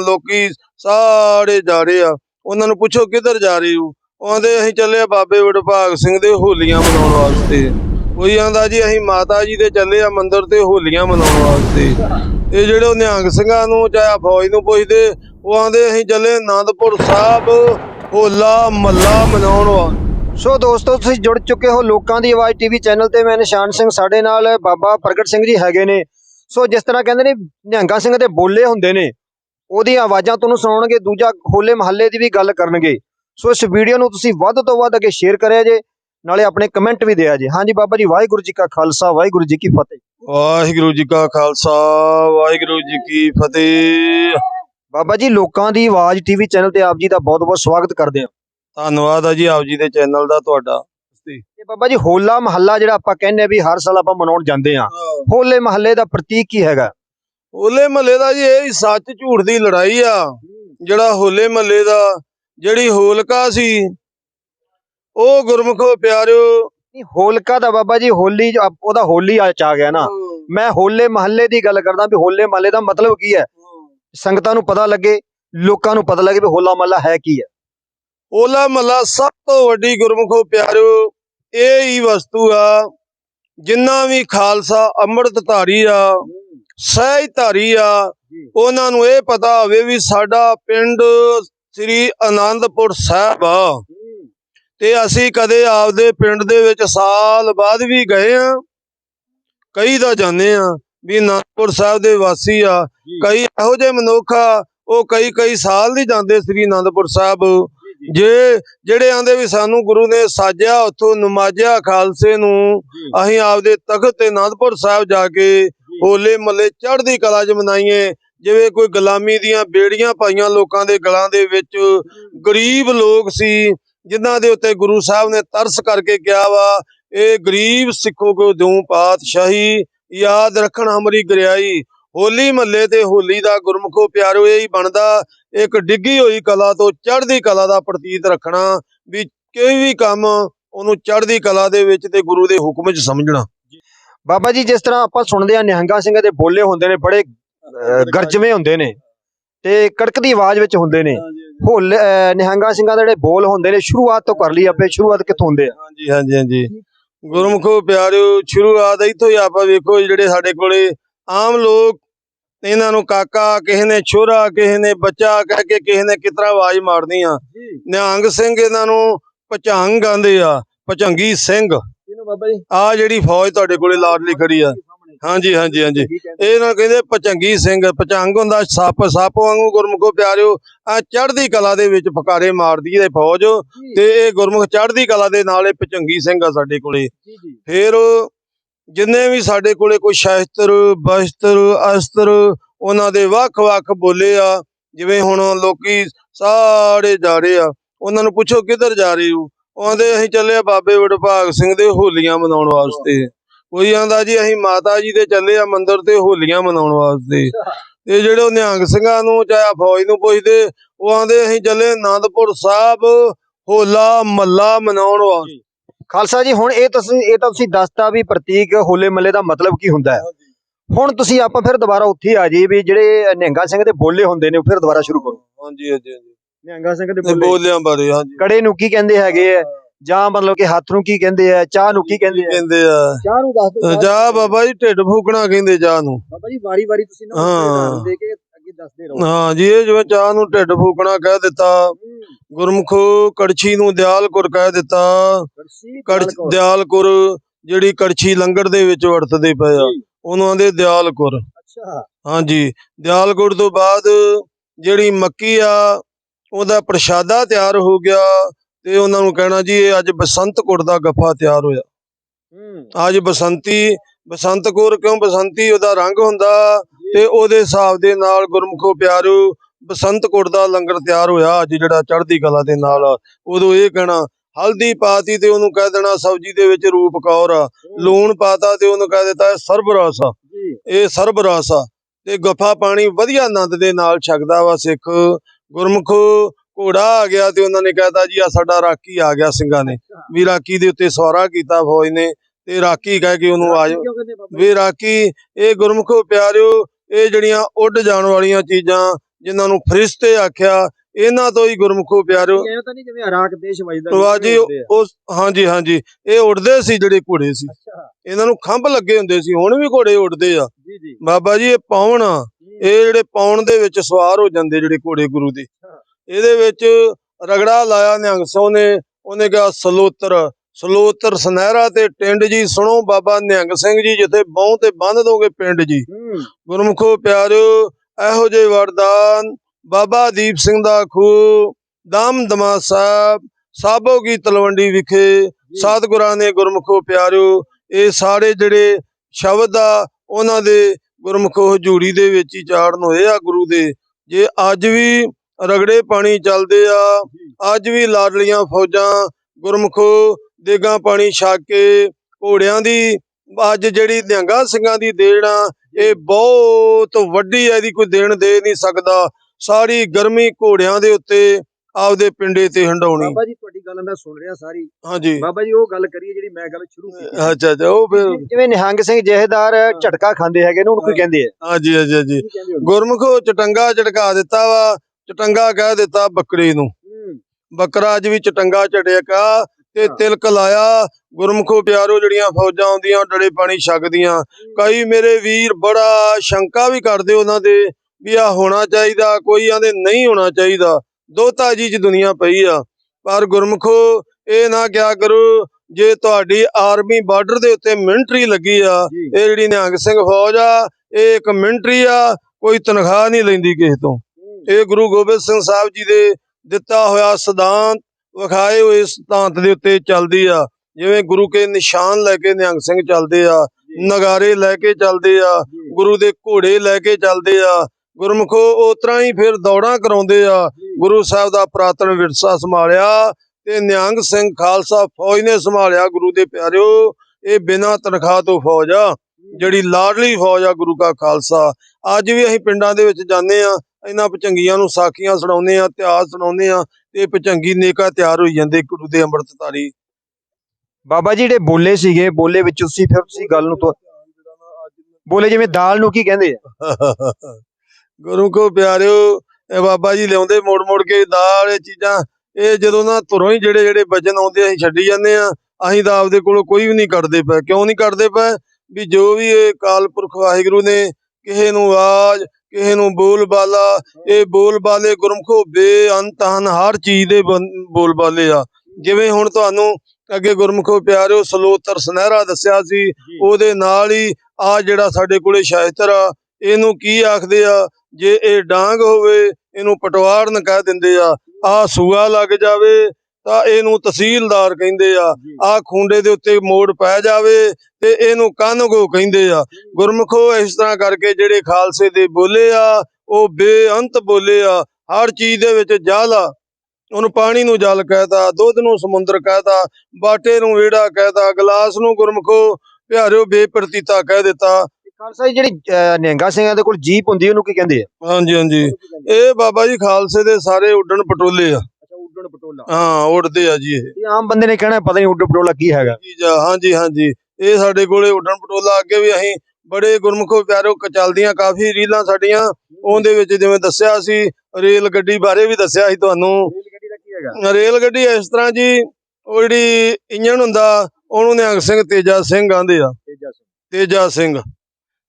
ਲੋਕੀ ਸਾਰੇ ਜਾ ਰਹੇ ਆ। ਉਹਨਾਂ ਨੂੰ ਪੁੱਛੋ ਕਿੱਧਰ ਜਾ ਰਹੇ ਹੋ? ਉਹ ਅਸੀਂ ਚੱਲੇ ਆ ਬਾਬੇ ਵਡਭਾਗ ਸਿੰਘ ਦੇ ਹੋਲੀਆਂ ਮਨਾਉਣ ਵਾਸਤੇ। ਕੋਈ ਆਂਦਾ ਜੀ, ਅਸੀਂ ਮਾਤਾ ਜੀ ਦੇ ਚੱਲੇ ਆ ਮੰਦਿਰ ਤੇ ਹੋਲੀਆਂ ਮਨਾਉਣ ਵਾਸਤੇ। ਇਹ ਜਿਹੜੇ ਨਿਹੰਗ ਸਿੰਘਾਂ ਨੂੰ ਚਾਹੇ ਫੌਜ ਨੂੰ ਪੁੱਛਦੇ, ਉਹ ਆਂਦੇ, ਅਸੀਂ ਚੱਲੇ ਆਨੰਦਪੁਰ ਸਾਹਿਬ ਹੋਲਾ ਮੱਲਾ ਮਨਾਉਣ ਵਾਸਤੇ ਸੋ ਦੋਸਤੋ, ਤੁਸੀਂ ਜੁੜ ਚੁੱਕੇ ਹੋ ਲੋਕਾਂ ਦੀ ਆਵਾਜ਼ ਟੀਵੀ ਚੈਨਲ ਤੇ। ਮੈਂ ਨਿਸ਼ਾਨ ਸਿੰਘ, ਸਾਡੇ ਨਾਲ ਬਾਬਾ ਪ੍ਰਗਟ ਸਿੰਘ ਜੀ ਹੈਗੇ ਨੇ। ਸੋ ਜਿਸ ਤਰ੍ਹਾਂ ਕਹਿੰਦੇ ਨੇ, ਨਿਹੰਗਾ ਸਿੰਘ ਦੇ ਬੋਲੇ ਹੁੰਦੇ ਨੇ। ਉਹਦੀਆਂ ਆਵਾਜ਼ਾਂ ਤੁਹਾਨੂੰ ਸੁਣਾਉਣਗੇ ਦੂਜਾ ਹੋਲੇ ਮਹੱਲੇ ਦੀ ਵੀ ਗੱਲ ਕਰਨਗੇ। ਸੋ ਇਸ ਵੀਡੀਓ ਨੂੰ ਤੁਸੀਂ ਵੱਧ ਤੋਂ ਵੱਧ ਅੱਗੇ ਸ਼ੇਅਰ ਕਰਿਆ ਜੇ ਨਾਲੇ ਆਪਣੇ ਕਮੈਂਟ ਵੀ ਦਿਆ ਜੇ। ਹਾਂਜੀ ਬਾਬਾ ਜੀ ਵਾਹਿਗੁਰੂ ਜੀ ਕਾ ਖਾਲਸਾ ਵਾਹਿਗੁਰੂ ਜੀ ਕੀ ਫਤਿਹ। ਵਾਹਿਗੁਰੂ ਜੀ ਕਾ ਖਾਲਸਾ ਵਾਹਿਗੁਰੂ ਜੀ ਕੀ ਫਤਿਹ। ਬਾਬਾ ਜੀ ਲੋਕਾਂ ਦੀ ਆਵਾਜ਼ ਟੀਵੀ ਚੈਨਲ ਤੇ ਆਪ ਜੀ ਦਾ ਬਹੁਤ-ਬਹੁਤ ਸਵਾਗਤ ਕਰਦੇ ਹਾਂ। ਧੰਨਵਾਦ ਆ ਜੀ ਆਪ ਜੀ ਦੇ ਚੈਨਲ ਦਾ ਤੁਹਾਡਾ। ਤੇ ਬਾਬਾ ਜੀ ਹੋਲਾ ਮਹੱਲਾ ਜਿਹੜਾ ਆਪਾਂ ਕਹਿੰਦੇ ਆ ਵੀ ਹਰ ਸਾਲ ਆਪਾਂ ਮਨਾਉਣ ਜਾਂਦੇ ਆ ਹੋਲੇ ਮਹੱਲੇ ਦਾ ਪ੍ਰਤੀਕ ਕੀ ਹੈਗਾ? ਹੋਲੇ ਮਹੱਲੇ ਦਾ ਜੀ ਇਹ ਸੱਚ ਝੂਠ ਦੀ ਲੜਾਈ ਆ। ਜਿਹੜਾ ਹੋਲੇ ਮਹੱਲੇ ਦਾ ਜਿਹੜੀ ਹੋਲਕਾ ਸੀ ਉਹ ਗੁਰਮੁਖੋ ਪਿਆਰਿਓ। ਨਹੀਂ ਹੋਲਕਾ ਦਾ ਬਾਬਾ ਜੀ ਹੋਲੀ ਉਹਦਾ ਹੋਲੀ ਆ ਚ ਗਿਆ ਨਾ। ਮੈਂ ਹੋਲੇ ਮਹੱਲੇ ਦੀ ਗੱਲ ਕਰਦਾ ਵੀ ਹੋਲੇ ਮਹੱਲੇ ਦਾ ਮਤਲਬ ਕੀ ਹੈ? ਸੰਗਤਾਂ ਨੂੰ ਪਤਾ ਲੱਗੇ ਲੋਕਾਂ ਨੂੰ ਪਤਾ ਲੱਗੇ ਵੀ ਹੋਲਾ ਮਹੱਲਾ ਹੈ ਕੀ ਹੈ। ਹੋਲਾ ਮਹੱਲਾ ਸਭ ਤੋਂ ਵੱਡੀ ਗੁਰਮੁਖੋ ਪਿਆਰਿਓ ਇਹ ਹੀ ਵਸਤੂ ਆ ਜਿੰਨਾ ਵੀ ਖਾਲਸਾ ਅੰਮ੍ਰਿਤ ਧਾਰੀ ਆ ਸਹਿਜ ਧਾਰੀ ਆ ਉਹਨਾਂ ਨੂੰ ਇਹ ਪਤਾ ਹੋਵੇ ਵੀ ਸਾਡਾ ਪਿੰਡ ਸ੍ਰੀ ਆਨੰਦਪੁਰ ਸਾਹਿਬ ਤੇ ਅਸੀਂ ਕਦੇ ਆਪਦੇ ਪਿੰਡ ਦੇ ਵਿੱਚ ਸਾਲ ਬਾਅਦ ਵੀ ਗਏ ਆ। ਕਈ ਤਾਂ ਜਾਂਦੇ ਆ ਵੀ ਆਨੰਦਪੁਰ ਸਾਹਿਬ ਦੇ ਵਾਸੀ ਆ। ਕਈ ਇਹੋ ਜਿਹੇ ਮਨੁੱਖ ਆ ਉਹ ਕਈ ਕਈ ਸਾਲ ਨਹੀਂ ਜਾਂਦੇ ਸ੍ਰੀ ਆਨੰਦਪੁਰ ਸਾਹਿਬ। ਜੇ ਜਿਹੜੇ ਆਂਦੇ ਵੀ ਸਾਨੂੰ ਗੁਰੂ ਨੇ ਸਾਜਿਆ ਉੱਥੋਂ ਨਮਾਜਿਆ ਖਾਲਸੇ ਨੂੰ ਅਸੀਂ ਆਪਦੇ ਤਖਤ ਤੇ ਆਨੰਦਪੁਰ ਸਾਹਿਬ ਜਾ ਕੇ ਹੋਲੇ ਮੱਲੇ ਚੜ੍ਹਦੀ ਕਲਾ 'ਚ ਮਨਾਈਏ। ਜਿਵੇਂ ਕੋਈ ਗੁਲਾਮੀ ਦੀਆਂ ਬੇੜੀਆਂ ਪਾਈਆਂ ਲੋਕਾਂ ਦੇ ਗਲਾਂ ਦੇ ਵਿੱਚ। ਗਰੀਬ ਲੋਕ ਸੀ ਜਿਨ੍ਹਾਂ ਦੇ ਉੱਤੇ ਗੁਰੂ ਸਾਹਿਬ ਨੇ ਤਰਸ ਕਰਕੇ ਕਿਹਾ ਵਾ ਇਹ ਗਰੀਬ ਸਿੱਖੋ ਕੋ ਦੂੰ ਪਾਤਸ਼ਾਹੀ ਯਾਦ ਰੱਖਣ ਹਮਰੀ ਗਰਿਆਈ। ਹੋਲੀ ਮਹੱਲੇ ਤੇ ਹੋਲੀ ਦਾ ਗੁਰਮੁਖੋ ਪਿਆਰੋ ਇਹ ਹੀ ਬਣਦਾ। ਇੱਕ ਡਿੱਗੀ ਹੋਈ ਕਲਾ ਤੋਂ ਚੜ੍ਹਦੀ ਕਲਾ ਦਾ ਪ੍ਰਤੀਤ ਰੱਖਣਾ। ਵੀ ਕੋਈ ਵੀ ਕੰਮ ਉਹਨੂੰ ਚੜ੍ਹਦੀ ਕਲਾ ਦੇ ਵਿੱਚ ਤੇ ਗੁਰੂ ਦੇ ਹੁਕਮ 'ਚ ਸਮਝਣਾ। ਬਾਬਾ ਜੀ ਜਿਸ ਤਰ੍ਹਾਂ ਆਪਾਂ ਸੁਣਦੇ ਆ ਨਿਹੰਗਾ ਸਿੰਘ ਦੇ ਬੋਲੇ ਹੁੰਦੇ ਨੇ ਬੜੇ ਗਰਜਵੇਂ ਹੁੰਦੇ ਨੇ ਤੇ ਕੜਕਦੀ ਆਵਾਜ਼ ਵਿੱਚ ਹੁੰਦੇ ਨੇ। ਹੋਲੇ ਨਿਹੰਗਾ ਸਿੰਘਾਂ ਦੇ ਜਿਹੜੇ ਬੋਲ ਹੁੰਦੇ ਨੇ ਸ਼ੁਰੂਆਤ ਤੋਂ ਕਰ ਲਈ ਆਪੇ ਸ਼ੁਰੂਆਤ ਕਿੱਥੋਂ ਹੁੰਦੇ ਆ? ਹਾਂਜੀ ਹਾਂਜੀ ਹਾਂਜੀ। ਗੁਰਮੁਖੋ ਪਿਆਰਿਓ ਸ਼ੁਰੂਆਤ ਇੱਥੋਂ ਹੀ ਆਪਾਂ ਵੇਖੋ ਜਿਹੜੇ ਸਾਡੇ ਕੋਲੇ ਆਮ ਲੋਕ ਇਹਨਾਂ ਨੂੰ ਕਾਕਾ ਕਿਸੇ ਨੇ ਛੋਰਾ ਕਿਸੇ ਨੇ ਬੱਚਾ ਕਹਿ ਕੇ ਕਿਸੇ ਨੇ ਕਿਤਰਾ ਆਵਾਜ਼ ਮਾਰਨੀ ਆ। ਨਿਹੰਗ ਸਿੰਘ ਇਹਨਾਂ ਨੂੰ ਪਚੰਗ ਆਂਦੇ ਆ ਪਚੰਗੀ ਸਿੰਘ। ਬਾਬਾ ਜੀ? ਆ ਜਿਹੜੀ ਫੌਜ ਤੁਹਾਡੇ ਕੋਲੇ ਲਾਡਲੀ ਖੜੀ ਆ। ਹਾਂਜੀ ਹਾਂਜੀ ਹਾਂਜੀ। ਇਹ ਨਾ ਕਹਿੰਦੇ ਪਚੰਗੀ ਸਿੰਘ ਪਚੰਗ ਹੁੰਦਾ ਸੱਪ ਸੱਪ ਵਾਂਗੂ ਗੁਰਮੁਖੋ ਪਿਆਰਿਓ ਆ ਚੜ੍ਹਦੀ ਕਲਾ ਦੇ ਵਿੱਚ ਫਕਾਰੇ ਮਾਰਦੀ ਹੈ ਫੌਜ। ਤੇ ਇਹ ਗੁਰਮੁਖ ਚੜ੍ਹਦੀ ਕਲਾ ਦੇ ਨਾਲ ਇਹ ਪਚੰਗੀ ਸਿੰਘ ਆ ਸਾਡੇ ਕੋਲੇ। ਫਿਰ ਜਿੰਨੇ ਵੀ ਸਾਡੇ ਕੋਲੇ ਕੋਈ ਸ਼ਾਸਤਰ ਬਸਤਰ ਅਸਤਰ ਉਹਨਾਂ ਦੇ ਵੱਖ-ਵੱਖ ਬੋਲੇ ਆ ਜਿਵੇਂ ਹੁਣ ਲੋਕੀ ਸਾਰੇ ਜਾ ਰਹੇ ਆ ਉਹਨਾਂ ਨੂੰ ਪੁੱਛੋ ਕਿੱਧਰ ਜਾ ਰਹੇ ਹੋ? ਆਂਦੇ ਅਸੀਂ ਚੱਲੇ ਬਾਬੇ ਵਡਭਾਗ ਸਿੰਘ ਦੇ ਹੋਲੀਆਂ ਮਨਾਉਣ ਵਾਸਤੇ। ਕੋਈ ਆਂਦਾ ਜੀ ਅਸੀਂ ਮਾਤਾ ਜੀ ਦੇ ਚੱਲੇ ਆ ਮੰਦਿਰ ਤੇ ਹੋਲੀਆਂ ਮਨਾਉਣ ਵਾਸਤੇ। ਇਹ ਜਿਹੜੇ ਉਹ ਨਿਹੰਗ ਸਿੰਘਾਂ ਨੂੰ ਚਾਹੇ ਫੌਜ ਨੂੰ ਪੁੱਛਦੇ ਉਹ ਆਂਦੇ ਅਸੀਂ ਚੱਲੇ ਆਨੰਦਪੁਰ ਸਾਹਿਬ ਹੋਲਾ ਮੱਲਾ ਮਨਾਉਣ ਵਾਸਤੇ। ਖਾਲਸਾ ਜੀ ਹੁਣ ਇਹ ਤੁਸੀਂ ਇਹ ਤਾਂ ਤੁਸੀਂ ਦੱਸਤਾ ਵੀ ਪ੍ਰਤੀਕ ਹੋਲੇ ਮੱਲੇ ਦਾ ਮਤਲਬ ਕੀ ਹੁੰਦਾ ਹੈ। ਹੁਣ ਤੁਸੀਂ ਆਪਾਂ ਫਿਰ ਦੁਬਾਰਾ ਉੱਥੇ ਆ ਜੀ ਵੀ ਜਿਹੜੇ ਨਿਹੰਗਾ ਸਿੰਘ ਦੇ ਬੋਲੇ ਹੁੰਦੇ ਨੇ ਫਿਰ ਦੁਬਾਰਾ ਸ਼ੁਰੂ ਕਰੋ। ਹਾਂਜੀ ਹਾਂਜੀ ਹਾਂਜੀ। ਨਿਹੰਗਾ ਸਿੰਘ ਦੇ ਬੋਲਿਆਂ ਬਾਰੇ ਹਾਂਜੀ। ਕੜੇ ਨੂੰ ਕੀ ਕਹਿੰਦੇ ਹੈਗੇ ਆ? ਜਾਂ ਮਤਲਬ ਕਿ ਹੱਥ ਨੂੰ ਕੀ ਕਹਿੰਦੇ ਆ? ਚਾਹ ਨੂੰ ਕੀ ਕਹਿੰਦੇ ਆ? ਕਹਿੰਦੇ ਆ। ਚਾਹ ਨੂੰ ਦੱਸ ਜਾ ਬਾਬਾ ਜੀ ਢਿੱਡ ਫੂਕਣਾ ਕਹਿੰਦੇ ਚਾਹ ਨੂੰ। ਬਾਬਾ ਜੀ ਵਾਰੀ ਵਾਰੀ ਤੁਸੀਂ ਨਾ ਹਾਂ। ਦੇ ਕੇ ਅੱਗੇ ਦੱਸਦੇ ਰਹੋ। ਹਾਂ ਜੀ ਇਹ ਜਿਵੇਂ ਚਾਹ ਨੂੰ ਢਿੱਡ ਫੂਕਣਾ ਕਹਿ ਦਿੱਤਾ ਗੁਰਮੁਖੋ ਕੜਛੀ ਨੂੰ ਦਿਆਲਕੁਰ ਕਹਿ ਦਿੱਤਾ। ਕੜ ਦਿਆਲਕੁਰ। ਜਿਹੜੀ ਕੜਛੀ ਲੰਗਰ ਦੇ ਵਿੱਚ ਵਰਤਦੇ ਪਏ ਆ ਉਹਨੂੰ ਆਂਦੇ ਦਿਆਲਕੁਰ। ਅੱਛਾ। ਹਾਂਜੀ ਦਿਆਲਕੁਰ ਤੋਂ ਬਾਅਦ ਜਿਹੜੀ ਮੱਕੀ ਆ ਉਹਦਾ ਪ੍ਰਸ਼ਾਦਾ ਤਿਆਰ ਹੋ ਗਿਆ ਤੇ ਉਹਨਾਂ ਨੂੰ ਕਹਿਣਾ ਜੀ ਇਹ ਅੱਜ ਬਸੰਤ ਕੁੜ ਦਾ ਗੱਫਾ ਤਿਆਰ ਹੋਇਆ। ਹੂੰ। ਅੱਜ ਬਸੰਤੀ ਬਸੰਤ ਕੌਰ ਕਿਉਂ ਬਸੰਤੀ? ਉਹਦਾ ਰੰਗ ਹੁੰਦਾ ਤੇ ਉਹਦੇ ਹਿਸਾਬ ਦੇ ਨਾਲ ਗੁਰਮੁਖੋ ਪਿਆਰੂ ਬਸੰਤ ਕੁੜ ਦਾ ਲੰਗਰ ਤਿਆਰ ਹੋਇਆ ਅੱਜ ਜਿਹੜਾ ਚੜ੍ਹਦੀ ਕਲਾ ਦੇ ਨਾਲ। ਉਦੋਂ ਇਹ ਕਹਿਣਾ ਹਲਦੀ ਪਾਤੀ ਤੇ ਉਹਨੂੰ ਕਹਿ ਦੇਣਾ ਸਬਜ਼ੀ ਦੇ ਵਿੱਚ ਰੂਪ ਕੌਰ ਆ। ਲੂਣ ਪਾਤਾ ਤੇ ਉਹਨੂੰ ਕਹਿ ਦਿੱਤਾ ਸਰਬਰਸ ਇਹ ਸਰਬਰਸ ਆ। ਤੇ ਗੱਫਾ ਪਾਣੀ ਵਧੀਆ ਆਨੰਦ ਦੇ ਨਾਲ ਛਕਦਾ ਵਾ ਸਿੱਖ। ਗੁਰਮੁਖ ਘੋੜਾ ਆ ਗਿਆ ਤੇ ਉਹਨਾਂ ਨੇ ਕਹਿਤਾ ਜੀ ਆ ਸਾਡਾ ਰਾਕੀ ਆ ਗਿਆ ਸਿੰਘਾਂ ਨੇ। ਵੀ ਰਾਕੀ ਦੇ ਉੱਤੇ ਸਵਾਰਾ ਕੀਤਾ ਫੌਜ ਨੇ ਤੇ ਰਾਕੀ ਕਹਿ ਕੇ ਉਹਨੂੰ ਆ ਵੀ ਰਾਕੀ ਇਹ ਗੁਰਮੁਖੋ ਪਿਆਰਿਓ ਇਹ ਜਿਹੜੀਆਂ ਉੱਡ ਜਾਣ ਵਾਲੀਆਂ ਚੀਜ਼ਾਂ ਜਿਨ੍ਹਾਂ ਨੂੰ ਫਰਿਸ਼ਤੇ ਆਖਿਆ ਇਹਨਾਂ ਤੋਂ ਹੀ ਗੁਰਮੁਖੋ ਪਿਆਰਿਓ। ਇਹ ਤਾਂ ਨਹੀਂ ਜਿਵੇਂ ਇਰਾਕ ਦੇਸ਼ ਵਜਦਾ ਉਸ ਹਾਂਜੀ ਹਾਂਜੀ ਇਹ ਉੜਦੇ ਸੀ ਜਿਹੜੇ ਘੋੜੇ ਸੀ। ਇਹਨਾਂ ਨੂੰ ਖੰਭ ਲੱਗੇ ਹੁੰਦੇ ਸੀ ਹੁਣ ਵੀ ਘੋੜੇ ਉੜਦੇ ਆ। ਬਾਬਾ ਜੀ ਇਹ ਪੌਣ ਆ। ਇਹ ਜਿਹੜੇ ਪੌਣ ਦੇ ਵਿੱਚ ਸਵਾਰ ਹੋ ਜਾਂਦੇ ਜਿਹੜੇ ਘੋੜੇ ਗੁਰੂ ਦੇ ਇਹਦੇ ਵਿੱਚ ਰਗੜਾ ਲਾਇਆ ਨਿਹੰਗ ਸਿੰਘ ਨੇ ਉਹਨੇ ਕਿਹਾ ਸਲੋਤਰ ਸਲੋਤਰ ਸੁਨਹਿਰਾ ਤੇ ਟਿੰਡ ਜੀ ਸੁਣੋ ਬਾਬਾ ਨਿਹੰਗ ਸਿੰਘ ਜੀ ਜਿੱਥੇ ਬਾਹ ਤੇ ਬੰਨ ਦੋਗੇ ਪਿੰਡ ਜੀ। ਗੁਰਮੁਖੋ ਪਿਆਰਿਓ ਇਹੋ ਜਿਹੇ ਵਰਦਾਨ ਬਾਬਾ ਦੀਪ ਸਿੰਘ ਦਾ ਖੂ ਦਮ ਦਮਾ ਸਾਹਿਬ ਸਾਬੋ ਕੀ ਤਲਵੰਡੀ ਵਿਖੇ ਸਤਿਗੁਰਾਂ ਨੇ ਗੁਰਮੁਖੋ ਪਿਆਰਿਓ ਇਹ ਸਾਰੇ ਜਿਹੜੇ ਸ਼ਬਦ ਆ ਉਹਨਾਂ ਦੇ ਗੁਰਮੁਖੋ ਹਜ਼ੂਰੀ ਦੇ ਵਿੱਚ ਹੀ ਚਾੜਨ ਹੋਏ ਆ ਗੁਰੂ ਦੇ। ਜੇ ਅੱਜ ਵੀ ਰਗੜੇ ਪਾਣੀ ਚੱਲਦੇ ਆ, ਅੱਜ ਵੀ ਲਾਡਲੀਆਂ ਫੌਜਾਂ ਗੁਰਮੁਖੋ ਦੇਗਾ ਪਾਣੀ ਛਕ ਕੇ ਘੋੜਿਆਂ ਦੀ, ਅੱਜ ਜਿਹੜੀ ਨਿਹੰਗਾ ਸਿੰਘਾਂ ਦੀ ਦੇਣ ਆ, ਇਹ ਬਹੁਤ ਵੱਡੀ ਹੈ ਇਹਦੀ ਕੋਈ ਦੇਣ ਦੇ ਨਹੀਂ ਸਕਦਾ। ਸਾਰੀ ਗਰਮੀ ਘੋੜਿਆਂ ਦੇ ਉੱਤੇ ਆਪਦੇ ਪਿੰਡੇ ਤੇ ਹੰਡਾਉਣੀ। ਬਾਬਾ ਜੀ ਤੁਹਾਡੀ ਗੱਲ ਮੈਂ ਸੁਣ ਰਿਹਾ ਸਾਰੀ। ਹਾਂਜੀ। ਬਾਬਾ ਜੀ ਉਹ ਗੱਲ ਕਰੀਏ ਜਿਹੜੀ ਮੈਂ ਗੱਲ ਸ਼ੁਰੂ ਕੀਤੀ। ਅੱਛਾ ਅੱਛਾ ਉਹ ਫਿਰ ਜਿਵੇਂ ਨਿਹੰਗ ਸਿੰਘ ਜਹੇਦਾਰ ਝਟਕਾ ਖਾਂਦੇ ਹੈਗੇ ਨੇ ਉਹਨੂੰ ਕੋਈ ਕਹਿੰਦੇ ਆ। ਹਾਂਜੀ ਹਾਂਜੀ ਹਾਂਜੀ। ਗੁਰਮੁਖੋ ਚਟੰਗਾ ਝਟਕਾ ਦਿੱਤਾ ਵਾ ਚਟੰਗਾ ਕਹਿ ਦਿੱਤਾ ਬੱਕਰੀ ਨੂੰ। ਬੱਕਰਾ ਅੱਜ ਵੀ ਚਟੰਗਾ ਝਟਿਆ ਤੇ ਤਿਲਕ ਲਾਇਆ। ਗੁਰਮੁਖੋ ਪਿਆਰੋ ਜਿਹੜੀਆਂ ਫੌਜਾਂ ਆਉਂਦੀਆਂ ਡੜੇ ਪਾਣੀ ਛਕਦੀਆਂ। ਕਈ ਮੇਰੇ ਵੀਰ ਬੜਾ ਸ਼ੰਕਾ ਵੀ ਕਰਦੇ ਉਹਨਾਂ ਦੇ ਵੀ ਆ ਹੋਣਾ ਚਾਹੀਦਾ ਕੋਈ ਆਂਦੇ ਨਹੀਂ ਹੋਣਾ ਚਾਹੀਦਾ। ਦੋਤਾ ਜੀ ਚ ਦੁਨੀਆ ਪਈ ਆ। ਪਰ ਗੁਰਮੁਖੋ ਇਹ ਨਾ ਕਿਆ ਕਰੋ ਜੇ ਤੁਹਾਡੀ ਆਰਮੀ ਬਾਰਡਰ ਦੇ ਉੱਤੇ ਮਿਲਟਰੀ ਲੱਗੀ ਆ ਇਹ ਜਿਹੜੀ ਨਿਹੰਗ ਸਿੰਘ ਫੌਜ ਆ ਇਹ ਇੱਕ ਮਿਲਟਰੀ ਆ ਕੋਈ ਤਨਖਾਹ ਨਹੀਂ ਲੈਂਦੀ ਕਿਸੇ ਤੋਂ। ਇਹ ਗੁਰੂ ਗੋਬਿੰਦ ਸਿੰਘ ਸਾਹਿਬ ਜੀ ਦੇ ਦਿੱਤਾ ਹੋਇਆ ਸਿਧਾਂਤ ਵਿਖਾਏ ਹੋਏ ਸਿਧਾਂਤ ਦੇ ਉੱਤੇ ਚੱਲਦੀ ਆ। ਜਿਵੇਂ ਗੁਰੂ ਕੇ ਨਿਸ਼ਾਨ ਲੈ ਕੇ ਨਿਹੰਗ ਸਿੰਘ ਚੱਲਦੇ ਆ ਨਗਾਰੇ ਲੈ ਕੇ ਚੱਲਦੇ ਆ ਗੁਰੂ ਦੇ ਘੋੜੇ ਲੈ ਕੇ ਚੱਲਦੇ ਆ ਗੁਰਮੁਖੋ ਉਸ ਤਰ੍ਹਾਂ ਹੀ ਫਿਰ ਦੌੜਾਂ ਕਰਾਉਂਦੇ ਆ। ਗੁਰੂ ਸਾਹਿਬ ਦਾ ਪ੍ਰਾਤਨ ਵਿਰਸਾ ਸੰਭਾਲਿਆ ਤੇ ਨਿਹੰਗ ਸਿੰਘ ਖਾਲਸਾ ਫੌਜ ਨੇ ਸੰਭਾਲਿਆ ਗੁਰੂ ਦੇ ਪਿਆਰਿਓ। ਇਹ ਬਿਨਾਂ ਤਨਖਾਹ ਤੋਂ ਫੌਜ ਆ ਜਿਹੜੀ ਲਾਡਲੀ ਫੌਜ ਆ ਗੁਰੂ ਕਾ ਖਾਲਸਾ। ਅੱਜ ਵੀ ਅਸੀਂ ਪਿੰਡਾਂ ਦੇ ਵਿੱਚ ਜਾਂਦੇ ਆ ਇਹਨਾਂ ਪਚੰਗੀਆਂ ਨੂੰ ਸਾਖੀਆਂ ਸੁਣਾਉਂਦੇ ਆ ਇਤਿਹਾਸ ਸੁਣਾਉਂਦੇ ਆ ਤੇ ਪਚੰਗੀ ਨੇਕਾ ਤਿਆਰ ਹੋਈ ਜਾਂਦੇ ਗੁਰੂ ਦੇ ਅੰਮ੍ਰਿਤਧਾਰੀ। ਬਾਬਾ ਜੀ ਜਿਹੜੇ ਬੋਲੇ ਸੀਗੇ ਬੋਲੇ ਵਿੱਚ ਤੁਸੀਂ ਫਿਰ ਤੁਸੀਂ ਗੱਲ ਨੂੰ ਬੋਲੇ ਜਿਵੇਂ ਦਾਲ ਨੂੰ ਕੀ ਕਹਿੰਦੇ ਆ? ਗੁਰੂ ਕੋ ਪਿਆਰਿਓ ਇਹ ਬਾਬਾ ਜੀ ਲਿਆਉਂਦੇ ਮੋੜ ਮੋੜ ਕੇ ਦਾਲ ਇਹ ਚੀਜ਼ਾਂ। ਇਹ ਜਦੋਂ ਨਾ ਧੁਰੋਂ ਹੀ ਜਿਹੜੇ ਜਿਹੜੇ ਵਜਨ ਆਉਂਦੇ ਅਸੀਂ ਛੱਡੀ ਜਾਂਦੇ ਆ। ਅਸੀਂ ਤਾਂ ਆਪਦੇ ਕੋਲੋਂ ਕੋਈ ਵੀ ਨਹੀਂ ਕੱਢਦੇ ਪਏ। ਕਿਉਂ ਨਹੀਂ ਕੱਢਦੇ ਪਏ? ਵੀ ਜੋ ਵੀ ਇਹ ਕਾਲਪੁਰਖ ਵਾਹਿਗੁਰੂ ਨੇ ਕਿਸੇ ਨੂੰ ਆਵਾਜ਼ ਕਿਸੇ ਨੂੰ ਬੋਲ ਬਾਲਾ ਇਹ ਬੋਲ ਬਾਲੇ ਗੁਰਮਖੋ ਬੇਅੰਤ ਹਨ ਹਰ ਚੀਜ਼ ਦੇ ਬੋਲ ਬਾਲੇ ਆ। ਜਿਵੇਂ ਹੁਣ ਤੁਹਾਨੂੰ ਅੱਗੇ ਗੁਰਮਖੋ ਪਿਆਰਿਓ ਸਲੋਤਰ ਸੁਨਹਿਰਾ ਦੱਸਿਆ ਸੀ ਉਹਦੇ ਨਾਲ ਹੀ ਆ ਜਿਹੜਾ ਸਾਡੇ ਕੋਲੇ ਸ਼ਾਇਤਰ ਆ ਇਹਨੂੰ ਕੀ ਆਖਦੇ ਆ? ਜੇ ਇਹ ਡਾਂਗ ਹੋਵੇ ਇਹਨੂੰ ਪਟਵਾਰਨ ਕਹਿ ਦਿੰਦੇ ਆ ਆ ਸੂਆ ਲੱਗ ਜਾਵੇ ਤਾਂ ਇਹਨੂੰ ਤਹਿਸੀਲਦਾਰ ਕਹਿੰਦੇ ਆ ਆ ਖੁੰਡੇ ਦੇ ਉੱਤੇ ਮੋੜ ਪੈ ਜਾਵੇ ਤੇ ਇਹਨੂੰ ਕਾਨੂੰਗੋ ਕਹਿੰਦੇ ਆ। ਗੁਰਮਖੋ ਇਸ ਤਰ੍ਹਾਂ ਕਰਕੇ ਜਿਹੜੇ ਖਾਲਸੇ ਦੇ ਬੋਲੇ ਆ ਉਹ ਬੇਅੰਤ ਬੋਲੇ ਆ। ਹਰ ਚੀਜ਼ ਦੇ ਵਿੱਚ ਜਲ ਆ। ਉਹਨੂੰ ਪਾਣੀ ਨੂੰ ਜਲ ਕਹਿਤਾ ਦੁੱਧ ਨੂੰ ਸਮੁੰਦਰ ਕਹਿਤਾ ਬਾਟੇ ਨੂੰ ਵੇੜਾ ਕਹਿਤਾ ਗਲਾਸ ਨੂੰ ਗੁਰਮਖੋ ਪਿਆਰਿਓ ਬੇਪਰਤੀਤਾ ਕਹਿ ਦਿੱਤਾ। ਖਾਲਸਾ ਜੀ ਜਿਹੜੀ ਨਿਹੰਗਾ ਸਿੰਘਾਂ ਦੇ ਕੋਲ ਜੀਪ ਹੁੰਦੀ ਉਹਨੂੰ ਕੀ ਕਹਿੰਦੇ ਆ? ਹਾਂਜੀ ਹਾਂਜੀ। ਇਹ ਬਾਬਾ ਜੀ ਖਾਲਸੇ ਦੇ ਸਾਰੇ ਉੱਡਣ ਪਟੋਲੇ ਆ। ਅੱਛਾ ਉੱਡਣ ਪਟੋਲਾ। ਹਾਂ ਉੱਡਦੇ ਆ ਜੀ ਇਹ। ਆਮ ਬੰਦੇ ਨੇ ਕਹਿਣਾ ਪਤਾ ਨਹੀਂ ਉੱਡਣ ਪਟੋਲਾ ਕੀ ਹੈਗਾ। ਆ ਹਾਂਜੀ ਹਾਂਜੀ। ਇਹ ਸਾਡੇ ਕੋਲੇ ਉੱਡਣ ਪਟੋਲਾ ਅੱਗੇ ਵੀ ਅਸੀਂ ਬੜੇ ਗੁਰਮੁਖੋ ਪਿਆਰੋ ਕ- ਚੱਲਦੀਆਂ ਕਾਫੀ ਰੀਲਾਂ ਸਾਡੀਆਂ ਉਹਦੇ ਵਿੱਚ ਜਿਵੇਂ ਦੱਸਿਆ ਸੀ ਰੇਲ ਗੱਡੀ ਬਾਰੇ ਵੀ ਦੱਸਿਆ ਸੀ ਤੁਹਾਨੂੰ। ਰੇਲ ਗੱਡੀ ਦਾ ਕੀ ਹੈਗਾ? ਰੇਲ ਗੱਡੀ ਇਸ ਤਰ੍ਹਾਂ ਜੀ ਉਹ ਜਿਹੜੀ ਇੰਜਣ ਹੁੰਦਾ ਉਹਨੂੰ ਨਿਹੰਗ ਸਿੰਘ ਤੇਜਾ ਸਿੰਘ ਆਂਦੇ ਆ। ਤੇਜਾ ਸਿੰਘ। ਤੇਜਾ ਸਿੰਘ।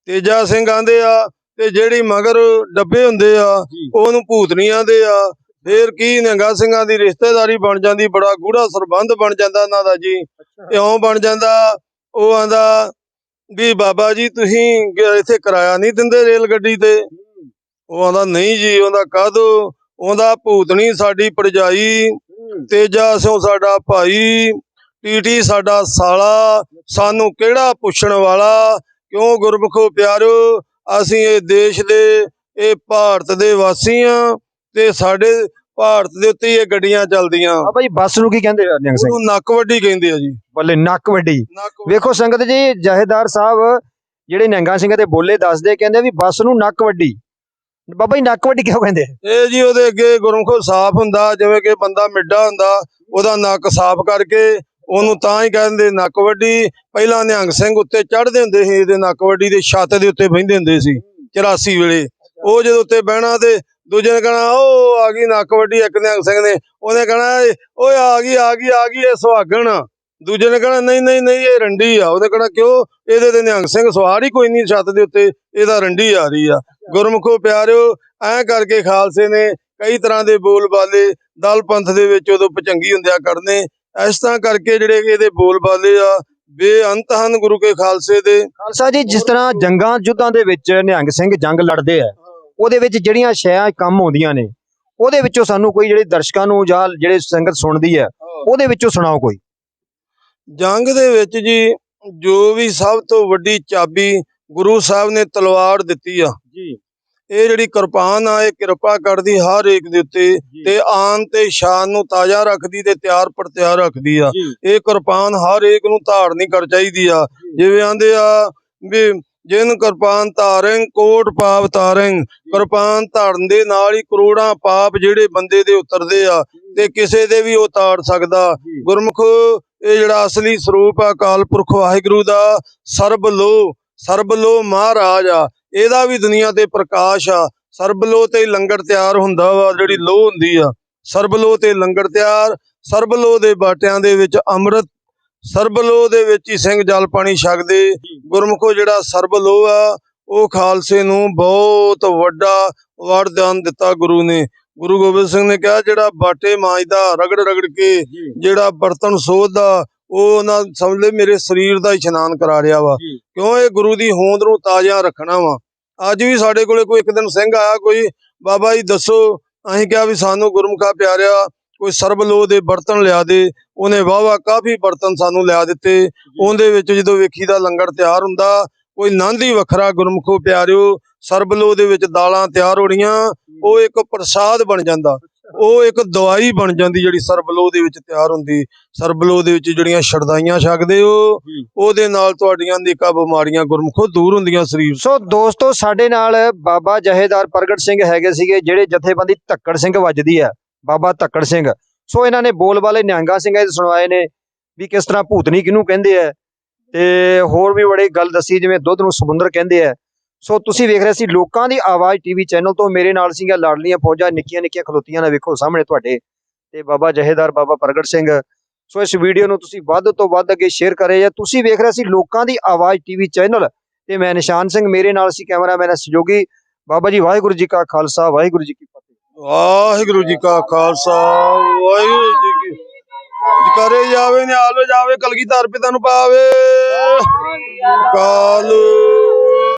ਤੇਜਾ ਸਿੰਘ ਆਂਦੇ ਆ ਤੇ ਜਿਹੜੀ ਮਗਰ ਡੱਬੇ ਹੁੰਦੇ ਆ ਉਹਨੂੰ ਭੂਤਨੀ ਆਂਦੇ ਆ। ਫੇਰ ਕੀ ਨਿਹੰਗਾ ਸਿੰਘਾਂ ਦੀ ਰਿਸ਼ਤੇਦਾਰੀ ਬਣ ਜਾਂਦੀ ਬੜਾ ਗੂੜਾ ਸਰਬੰਧ ਬਣ ਜਾਂਦਾ ਇਹਨਾਂ ਦਾ ਜੀ। ਇਉਂ ਬਣ ਜਾਂਦਾ ਉਹ ਆਂਦਾ ਵੀ ਬਾਬਾ ਜੀ ਤੁਸੀਂ ਇੱਥੇ ਕਿਰਾਇਆ ਨਹੀਂ ਦਿੰਦੇ ਰੇਲ ਗੱਡੀ ਤੇ। ਉਹ ਆਂਦਾ ਨਹੀਂ ਜੀ ਉਹਦਾ ਕਾਹਦੋ? ਉਹਦਾ ਭੂਤਨੀ ਸਾਡੀ ਪਰਜਾਈ ਤੇਜਾ ਸਿਉ ਸਾਡਾ ਭਾਈ ਟੀਟੀ ਸਾਡਾ ਸਾਲਾ ਸਾਨੂੰ ਕਿਹੜਾ ਪੁੱਛਣ ਵਾਲਾ? ਕਿਉਂ ਗੁਰਮੁਖੋ ਪਿਆਰਿਓ ਅਸੀਂ ਇਹ ਦੇਸ਼ ਦੇ ਇਹ ਭਾਰਤ ਦੇ ਵਾਸੀ ਆ ਤੇ ਸਾਡੇ ਭਾਰਤ ਦੇ ਉੱਤੇ ਇਹ ਗੱਡੀਆਂ ਚੱਲਦੀਆਂ। ਬਾਬਾ ਜੀ ਬੱਸ ਨੂੰ ਕੀ ਕਹਿੰਦੇ ਆ ਨਿਹੰਗ ਸਿੰਘ? ਉਹਨੂੰ ਨੱਕ ਵੱਡੀ ਕਹਿੰਦੇ ਆ ਜੀ। ਬੱਲੇ ਨੱਕ ਵੱਡੀ। ਨੱਕ ਵੇਖੋ ਸੰਗਤ ਜੀ ਜਹੇਦਾਰ ਸਾਹਿਬ ਜਿਹੜੇ ਨਿਹੰਗਾ ਸਿੰਘਾਂ ਦੇ ਬੋਲੇ ਦੱਸਦੇ ਕਹਿੰਦੇ ਵੀ ਬੱਸ ਨੂੰ ਨੱਕ ਵੱਡੀ। ਬਾਬਾ ਜੀ ਨੱਕ ਵੱਡੀ ਕਿਉਂ ਕਹਿੰਦੇ? ਇਹ ਜੀ ਉਹਦੇ ਅੱਗੇ ਗੁਰਮੁਖੋ ਸਾਫ਼ ਹੁੰਦਾ ਜਿਵੇਂ ਕਿ ਬੰਦਾ ਮਿੱਡਾ ਹੁੰਦਾ ਉਹਦਾ ਨੱਕ ਸਾਫ਼ ਕਰਕੇ ਉਹਨੂੰ ਤਾਂ ਹੀ ਕਹਿੰਦੇ ਨੱਕ ਵੱਡੀ ਪਹਿਲਾਂ ਨਿਹੰਗ ਸਿੰਘ ਉੱਤੇ ਚੜ੍ਹਦੇ ਹੁੰਦੇ ਸੀ, ਇਹਦੇ ਨੱਕ ਵੱਡੀ ਦੇ ਛੱਤ ਦੇ ਉੱਤੇ ਬਹਿੰਦੇ ਹੁੰਦੇ ਸੀ 84 ਵੇਲੇ। ਉਹ ਜਦੋਂ ਉੱਤੇ ਬਹਿਣਾ ਤੇ ਦੂਜੇ ਨੇ ਕਹਣਾ ਉਹ ਆ ਗਈ ਨੱਕ ਵੱਡੀ ਇੱਕ ਨਿਹੰਗ ਸਿੰਘ ਨੇ। ਉਹਨੇ ਕਹਣਾ, ਓਏ, ਆ ਗਈ ਆ ਗਈ ਆ ਗਈ, ਇਹ ਸੁਹਾਗਣ। ਆ। ਦੂਜੇ ਨੇ ਕਹਣਾ, ਨਹੀਂ ਨਹੀਂ ਨਹੀਂ, ਇਹ ਰੰਡੀ ਆ। ਉਹਨੇ ਕਹਣਾ, ਕਿਉਂ? ਇਹਦੇ ਤੇ ਨਿਹੰਗ ਸਿੰਘ ਸਵਾਰ ਹੀ ਕੋਈ ਨਹੀਂ ਛੱਤ ਦੇ ਉੱਤੇ, ਇਹਦਾ ਰੰਡੀ ਆ ਰਹੀ ਆ। ਗੁਰਮੁਖੋ ਪਿਆਰਿਓ, ਐਂ ਕਰਕੇ ਖਾਲਸੇ ਨੇ ਕਈ ਤਰ੍ਹਾਂ ਦੇ ਬੋਲ ਬਾਲੇ ਦਲ ਪੰਥ ਦੇ ਵਿੱਚ ਉਦੋਂ ਪਚੰਗੀ ਹੁੰਦਿਆ ਕਰਨੇ। ਇਸ ਤਰ੍ਹਾਂ ਕਰਕੇ ਜਿਹੜੇ ਇਹਦੇ ਬੋਲ ਬਾਲੇ ਆ ਬੇਅੰਤ ਹਨ ਗੁਰੂ ਕੇ ਖਾਲਸੇ ਦੇ। ਖਾਲਸਾ ਜੀ ਜਿਸ ਤਰ੍ਹਾਂ ਜੰਗਾਂ ਯੁੱਧਾਂ ਦੇ ਵਿੱਚ ਨਿਹੰਗ ਸਿੰਘ ਜੰਗ ਲੜਦੇ ਆ ਉਹਦੇ ਵਿੱਚ ਜਿਹੜੀਆਂ ਸ਼ੈਆਂ ਕੰਮ ਆਉਂਦੀਆਂ ਨੇ ਉਹਦੇ ਵਿੱਚੋਂ ਸਾਨੂੰ ਕੋਈ ਜਿਹੜੇ ਦਰਸ਼ਕਾਂ ਨੂੰ ਜਾਂ ਜਿਹੜੇ ਸੰਗਤ ਸੁਣਦੀ ਹੈ ਉਹਦੇ ਵਿੱਚੋਂ ਸੁਣਾਓ ਕੋਈ। ਜੰਗ ਦੇ ਵਿੱਚ ਜੀ ਜੋ ਵੀ ਸਭ ਤੋਂ ਵੱਡੀ ਚਾਬੀ ਗੁਰੂ ਸਾਹਿਬ ਨੇ ਤਲਵਾਰ ਦਿੱਤੀ ਆ। ਜੀ। ਇਹ ਜਿਹੜੀ ਕਿਰਪਾਨ ਆ ਇਹ ਕਿਰਪਾ ਕਰਦੀ ਹਰ ਇੱਕ ਦੇ ਉੱਤੇ ਤੇ ਆਨ ਤੇ ਸ਼ਾਨ ਨੂੰ ਤਾਜ਼ਾ ਰੱਖਦੀ ਤੇ ਤਿਆਰ ਪਰ ਤਿਆਰ ਰੱਖਦੀ ਆ। ਇਹ ਕਿਰਪਾਨ ਹਰ ਇੱਕ ਨੂੰ ਧਾਰਨੀ ਕਰ ਚਾਹੀਦੀ ਆ। ਜਿਵੇਂ ਆਂਦੇ ਆ ਵੀ ਜਿਨ ਕਿਰਪਾਨ ਧਾਰੰ ਕੋਟ ਪਾਪ ਤਾਰੰ ਕਿਰਪਾਨ ਧਾਰਨ ਦੇ ਨਾਲ ਹੀ ਕਰੋੜਾਂ ਪਾਪ ਜਿਹੜੇ ਬੰਦੇ ਦੇ ਉਤਰਦੇ ਆ ਤੇ ਕਿਸੇ ਦੇ ਵੀ ਉਹ ਤਾੜ ਸਕਦਾ। ਗੁਰਮੁਖ ਇਹ ਜਿਹੜਾ ਅਸਲੀ ਸਰੂਪ ਆ ਅਕਾਲ ਪੁਰਖ ਵਾਹਿਗੁਰੂ ਦਾ ਸਰਬ ਲੋ ਸਰਬ ਲੋ ਮਹਾਰਾਜ ਆ ਇਹਦਾ ਵੀ ਦੁਨੀਆ ਤੇ ਪ੍ਰਕਾਸ਼ ਆ। ਸਰਬ ਲੋ ਤੇ ਲੰਗਰ ਤਿਆਰ ਹੁੰਦਾ ਵਾ ਜਿਹੜੀ ਲੋ ਹੁੰਦੀ ਆ। ਸਰਬ ਲੋ ਤੇ ਲੰਗਰ ਤਿਆਰ ਸਰਬ ਲੋ ਦੇ ਬਾਟਿਆਂ ਦੇ ਵਿੱਚ ਅੰਮ੍ਰਿਤ ਸਰਬ ਲੋ ਦੇ ਵਿੱਚ ਹੀ ਸਿੰਘ ਜਲ ਪਾਣੀ ਛਕਦੇ। ਗੁਰਮੁਖੋ ਜਿਹੜਾ ਸਰਬ ਲੋ ਆ ਉਹ ਖਾਲਸੇ ਨੂੰ ਬਹੁਤ ਵੱਡਾ ਵਰਦਾਨ ਦਿੱਤਾ ਗੁਰੂ ਨੇ। ਗੁਰੂ ਗੋਬਿੰਦ ਸਿੰਘ ਨੇ ਕਿਹਾ ਜਿਹੜਾ ਬਾਟੇ ਮਾਂਜਦਾ ਰਗੜ ਰਗੜ ਕੇ ਜਿਹੜਾ ਬਰਤਨ ਸੋਧਦਾ ਉਹ ਉਹਨਾਂ ਸਮਝ ਲੈ ਮੇਰੇ ਸਰੀਰ ਦਾ ਇਸ਼ਨਾਨ ਕਰਾ ਰਿਹਾ ਵਾ। ਕਿਉਂ ਇਹ ਗੁਰੂ ਦੀ ਹੋਂਦ ਨੂੰ ਤਾਜ਼ਾ ਰੱਖਣਾ ਵਾ? ਅੱਜ ਵੀ ਸਾਡੇ ਕੋਲੇ ਕੋਈ ਇੱਕ ਦਿਨ ਸਿੰਘ ਆਇਆ ਕੋਈ ਬਾਬਾ ਜੀ ਦੱਸੋ ਅਸੀਂ ਕਿਹਾ ਵੀ ਸਾਨੂੰ ਗੁਰਮੁਖਾ ਪਿਆਰਿਆ ਕੋਈ ਸਰਬ ਲੋ ਦੇ ਬਰਤਨ ਲਿਆ ਦੇ। ਉਹਨੇ ਵਾਵਾ ਕਾਫੀ ਬਰਤਨ ਸਾਨੂੰ ਲਿਆ ਦਿੱਤੇ। ਉਹਦੇ ਵਿੱਚ ਜਦੋਂ ਵੇਖੀ ਦਾ ਲੰਗਰ ਤਿਆਰ ਹੁੰਦਾ ਕੋਈ ਨੰਦ ਹੀ ਵੱਖਰਾ ਗੁਰਮੁਖੋ ਪਿਆਰਿਓ ਸਰਬ ਲੋ ਦੇ ਵਿੱਚ ਦਾਲਾਂ ਤਿਆਰ ਹੋਣੀਆਂ ਉਹ ਇੱਕ ਪ੍ਰਸਾਦ ਬਣ ਜਾਂਦਾ। ਉਹ ਇੱਕ ਦਵਾਈ ਬਣ ਜਾਂਦੀ ਜਿਹੜੀ ਸਰਬਲੋ ਦੇ ਵਿੱਚ ਤਿਆਰ ਹੁੰਦੀ। ਸਰਬਲੋ ਦੇ ਵਿੱਚ ਜਿਹੜੀਆਂ ਛੜਦਾਈਆਂ ਛਕਦੇ ਹੋ। ਉਹਦੇ ਨਾਲ ਤੁਹਾਡੀਆਂ ਅਨੇਕਾਂ ਬਿਮਾਰੀਆਂ ਗੁਰਮੁਖੋ ਦੂਰ ਹੁੰਦੀਆਂ ਸਰੀਰ। ਸੋ ਦੋਸਤੋ ਸਾਡੇ ਨਾਲ ਬਾਬਾ ਜਹੇਦਾਰ ਪ੍ਰਗਟ ਸਿੰਘ ਹੈਗੇ ਸੀਗੇ ਜਿਹੜੇ ਜਥੇਬੰਦੀ ਧੱਕੜ ਸਿੰਘ ਵੱਜਦੀ ਹੈ। ਬਾਬਾ ਧੱਕੜ ਸਿੰਘ। ਸੋ ਇਹਨਾਂ ਨੇ ਬੋਲ ਵਾਲੇ ਨਿਹੰਗਾ ਸਿੰਘਾਂ ਦੇ ਸੁਣਵਾਏ ਨੇ ਵੀ ਕਿਸ ਤਰ੍ਹਾਂ ਭੂਤਨੀ ਕਿਹਨੂੰ ਕਹਿੰਦੇ ਆ ਤੇ ਹੋਰ ਵੀ ਬੜੇ ਗੱਲ ਦੱਸੀ ਜਿਵੇਂ ਦੁੱਧ ਨੂੰ ਸਮੁੰਦਰ ਕਹਿੰਦੇ ਆ ਸੋ ਤੁਸੀਂ ਵੇਖ ਰਹੇ ਸੀ ਲੋਕਾਂ ਦੀ ਆਵਾਜ਼ ਟੀਵੀ ਚੈਨਲ ਤੋਂ ਮੇਰੇ ਨਾਲ ਸੀਗਾ ਲਾਡਲੀਆਂ ਫੌਜਾਂ, ਨਿੱਕੀਆਂ ਨਿੱਕੀਆਂ ਖਲੋਤੀਆਂ ਨੇ ਵੇਖੋ ਸਾਹਮਣੇ ਤੁਹਾਡੇ ਤੇ ਬਾਬਾ ਜਹੇਦਾਰ ਬਾਬਾ ਪ੍ਰਗਟ ਸਿੰਘ। ਸੋ ਇਸ ਵੀਡੀਓ ਨੂੰ ਤੁਸੀਂ ਵੱਧ ਤੋਂ ਵੱਧ ਅੱਗੇ ਸ਼ੇਅਰ ਕਰੇ ਜਾਂ ਤੁਸੀਂ ਵੇਖ ਰਹੇ ਸੀ ਲੋਕਾਂ ਦੀ ਆਵਾਜ਼ ਟੀਵੀ ਚੈਨਲ ਤੇ ਮੈਂ ਨਿਸ਼ਾਨ ਸਿੰਘ ਮੇਰੇ ਨਾਲ ਸੀ, ਕੈਮਰਾਮੈਨ ਸਹਿਯੋਗੀ। ਬਾਬਾ ਜੀ, ਵਾਹਿਗੁਰੂ ਜੀ ਕਾ ਖਾਲਸਾ, ਵਾਹਿਗੁਰੂ ਜੀ ਕੀ ਫਤਿਹ। ਵਾਹਿਗੁਰੂ ਜੀ ਕਾ ਖਾਲਸਾ, ਵਾਹਿਗੁਰੂ ਜੀ ਕੀ ਕਰੇ ਜਾਵੇ, ਨਿਹਾਲ ਜਾਵੇ, ਕਲਗੀਧਰ ਪਿਤਾ ਨੂੰ ਪਾਵੇ। ਕਾਲੂ।